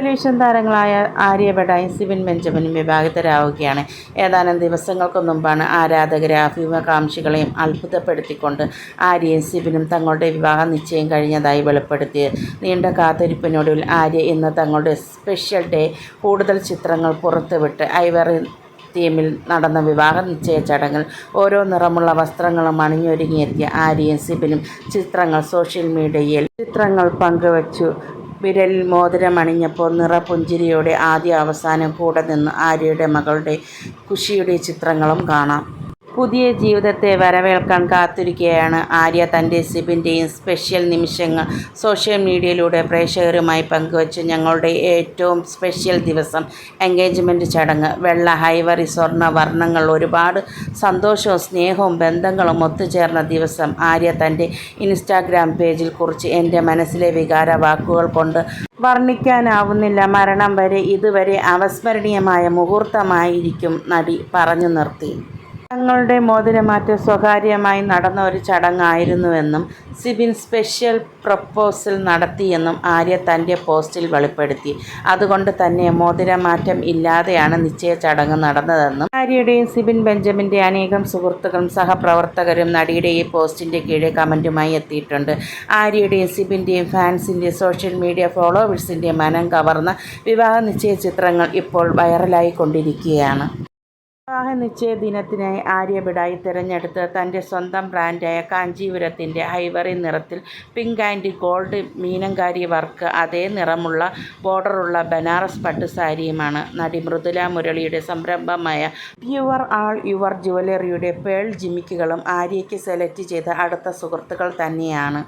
Television താരങ്ങളായ ആര്യ ബഡായും സിബിൻ ബെഞ്ചമിനും വിവാഹിതരാവുകയാണ്. ഏതാനും ദിവസങ്ങൾക്ക് മുമ്പാണ് ആരാധകരെ അഭിമുഖാംക്ഷികളെയും അത്ഭുതപ്പെടുത്തിക്കൊണ്ട് ആര്യയും സിബിനും തങ്ങളുടെ വിവാഹ നിശ്ചയം കഴിഞ്ഞതായി വെളിപ്പെടുത്തിയത്. നീണ്ട കാത്തിരിപ്പിനൊടുവിൽ ആര്യ ഇന്ന് തങ്ങളുടെ സ്പെഷ്യൽ ഡേ കൂടുതൽ ചിത്രങ്ങൾ പുറത്തുവിട്ട് ഐവറി തീമിൽ നടന്ന വിവാഹ നിശ്ചയ ചടങ്ങിൽ ഓരോ നിറമുള്ള വസ്ത്രങ്ങളും അണിഞ്ഞൊരുങ്ങിയെത്തിയ ആര്യയും സിബിനും ചിത്രങ്ങൾ സോഷ്യൽ മീഡിയയിൽ ചിത്രങ്ങൾ പങ്കുവച്ചു. വിരലിൽ മോതിരമണിഞ്ഞപ്പോൾ നിറപുഞ്ചിരിയോടെ ആദ്യ അവസാനം കൂടെ നിന്ന് ആര്യയുടെ മകളുടെ കുഷിയുടെ ചിത്രങ്ങളും കാണാം. പുതിയ ജീവിതത്തെ വരവേൽക്കാൻ കാത്തിരിക്കുകയാണ് ആര്യ തന്റെ സിബിന്റെയും സ്പെഷ്യൽ നിമിഷങ്ങൾ സോഷ്യൽ മീഡിയയിലൂടെ പ്രേക്ഷകരുമായി പങ്കുവച്ച് ഞങ്ങളുടെ ഏറ്റവും സ്പെഷ്യൽ ദിവസം എൻഗേജ്മെന്റ് ചടങ്ങ്. വെള്ള ഹൈവറി സ്വർണ വർണങ്ങൾ ഒരുപാട് സന്തോഷവും സ്നേഹവും ബന്ധങ്ങളും ഒത്തുചേർന്ന ദിവസം ആര്യ തന്റെ ഇൻസ്റ്റാഗ്രാം പേജിൽ കുറിച്ച് എന്റെ മനസ്സിലെ വികാര വാക്കുകൾ കൊണ്ട് വർണിക്കാനാവുന്നില്ല. മരണം വരെ ഇതുവരെ അവസ്മരണീയമായ മുഹൂർത്തമായിരിക്കും നടി പറഞ്ഞു നിർത്തി. തങ്ങളുടെ മോതിരമാറ്റം സ്വകാര്യമായി നടന്ന ഒരു ചടങ്ങായിരുന്നുവെന്നും സിബിൻ സ്പെഷ്യൽ പ്രപ്പോസൽ നടത്തിയെന്നും ആര്യ തന്റെ പോസ്റ്റിൽ വെളിപ്പെടുത്തി. അതുകൊണ്ട് തന്നെ മോതിരമാറ്റം ഇല്ലാതെയാണ് നിശ്ചയ ചടങ്ങ് നടന്നതെന്നും ആര്യയുടെയും സിബിൻ ബെഞ്ചമിന്റെ അനേകം സുഹൃത്തുക്കളും സഹപ്രവർത്തകരും നടിയുടെ ഈ പോസ്റ്റിന്റെ കീഴെ കമന്റുമായി എത്തിയിട്ടുണ്ട്. ആര്യയുടെയും സിബിന്റെയും ഫാൻസിന്റെ സോഷ്യൽ മീഡിയ ഫോളോവേഴ്സിന്റെ മനം കവർന്ന വിവാഹ നിശ്ചയ ചിത്രങ്ങൾ ഇപ്പോൾ വൈറലായിക്കൊണ്ടിരിക്കുകയാണ്. വിവാഹ നിശ്ചയ ദിനത്തിനായി ആര്യബിഡായി തിരഞ്ഞെടുത്ത് തന്റെ സ്വന്തം ബ്രാൻഡായ കാഞ്ചീപുരത്തിന്റെ ഹൈവറി നിറത്തിൽ pink and gold meenakari work അതേ നിറമുള്ള ബോർഡറുള്ള ബനാറസ് പട്ട് സാരിയുമാണ്. നടി മൃദുല മുരളിയുടെ സംരംഭമായ യുവർ ആൾ യുവർ ജുവലറിയുടെ പേൾ ജിമിക്കുകളും ആര്യയ്ക്ക് സെലക്ട് ചെയ്ത അടുത്ത സുഹൃത്തുക്കൾ തന്നെയാണ്.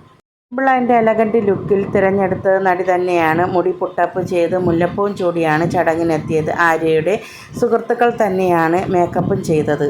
സിമ്പിൾ എലഗന്റ് ലുക്കിൽ തിരഞ്ഞെടുത്ത നടി തന്നെയാണ്. മുടി പുട്ടപ്പ് ചെയ്ത് മുല്ലപ്പൂവും ചൂടിയാണ് ചടങ്ങിനെത്തിയത്. ആര്യയുടെ സുഹൃത്തുക്കൾ തന്നെയാണ് മേക്കപ്പും ചെയ്തത്.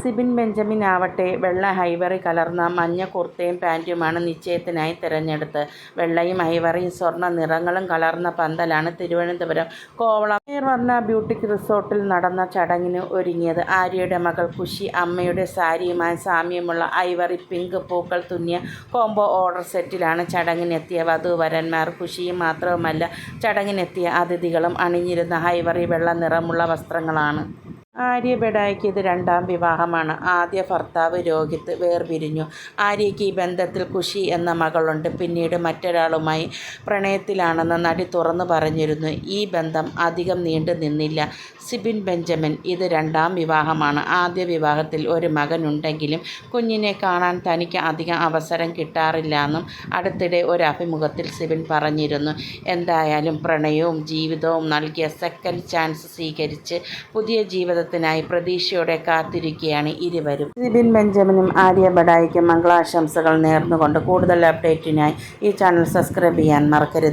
സിബിൻ ബെഞ്ചമിൻ ആവട്ടെ വെള്ള ഹൈവറി കലർന്ന മഞ്ഞ കുർത്തയും പാന്റുമാണ് നിശ്ചയത്തിനായി തിരഞ്ഞെടുത്ത്. വെള്ളയും ഹൈവറിയും സ്വർണ നിറങ്ങളും കലർന്ന പന്തലാണ് തിരുവനന്തപുരം കോവളം. വർണ ബ്യൂട്ടിക് റിസോർട്ടിൽ നടന്ന ചടങ്ങിന് ഒരുങ്ങിയത്. ആര്യയുടെ മകൾ കുഷി അമ്മയുടെ സാരിയുമായി സാമ്യമുള്ള ഐവറി പിങ്ക് പൂക്കൾ തുന്നിയ കോംബോ ഓർഡർ സെറ്റിലാണ് ചടങ്ങിനെത്തിയ വധുവരന്മാർ കുഷിയും മാത്രവുമല്ല ചടങ്ങിനെത്തിയ അതിഥികളും അണിഞ്ഞിരുന്ന ഹൈവറി വെള്ള നിറമുള്ള വസ്ത്രങ്ങളാണ്. ആര്യ ബെഡായ്ക്ക് ഇത് രണ്ടാം വിവാഹമാണ്. ആദ്യ ഭർത്താവ് രോഹിത് വേർപിരിഞ്ഞു. ആര്യയ്ക്ക് ഈ ബന്ധത്തിൽ കുഷി എന്ന മകളുണ്ട്. പിന്നീട് മറ്റൊരാളുമായി പ്രണയത്തിലാണെന്ന് നടി തുറന്നു പറഞ്ഞിരുന്നു. ഈ ബന്ധം അധികം നീണ്ടു നിന്നില്ല. സിബിൻ ബെഞ്ചമിൻ ഇത് രണ്ടാം വിവാഹമാണ്. ആദ്യ വിവാഹത്തിൽ ഒരു മകനുണ്ടെങ്കിലും കുഞ്ഞിനെ കാണാൻ തനിക്ക് അധികം അവസരം കിട്ടാറില്ല എന്നും അടുത്തിടെ ഒരു അഭിമുഖത്തിൽ സിബിൻ പറഞ്ഞിരുന്നു. എന്തായാലും പ്രണയവും ജീവിതവും നൽകിയ സെക്കൻഡ് ചാൻസ് സ്വീകരിച്ച് പുതിയ ജീവിതത്തിനായി പ്രതീക്ഷയോടെ കാത്തിരിക്കുകയാണ് ഇരുവരും. സിബിൻ ബെഞ്ചമിനും ആര്യ ബഡായിക്കും മംഗളാശംസകൾ നേർന്നുകൊണ്ട് കൂടുതൽ അപ്ഡേറ്റിനായി ഈ ചാനൽ സബ്സ്ക്രൈബ് ചെയ്യാൻ മറക്കരുത്.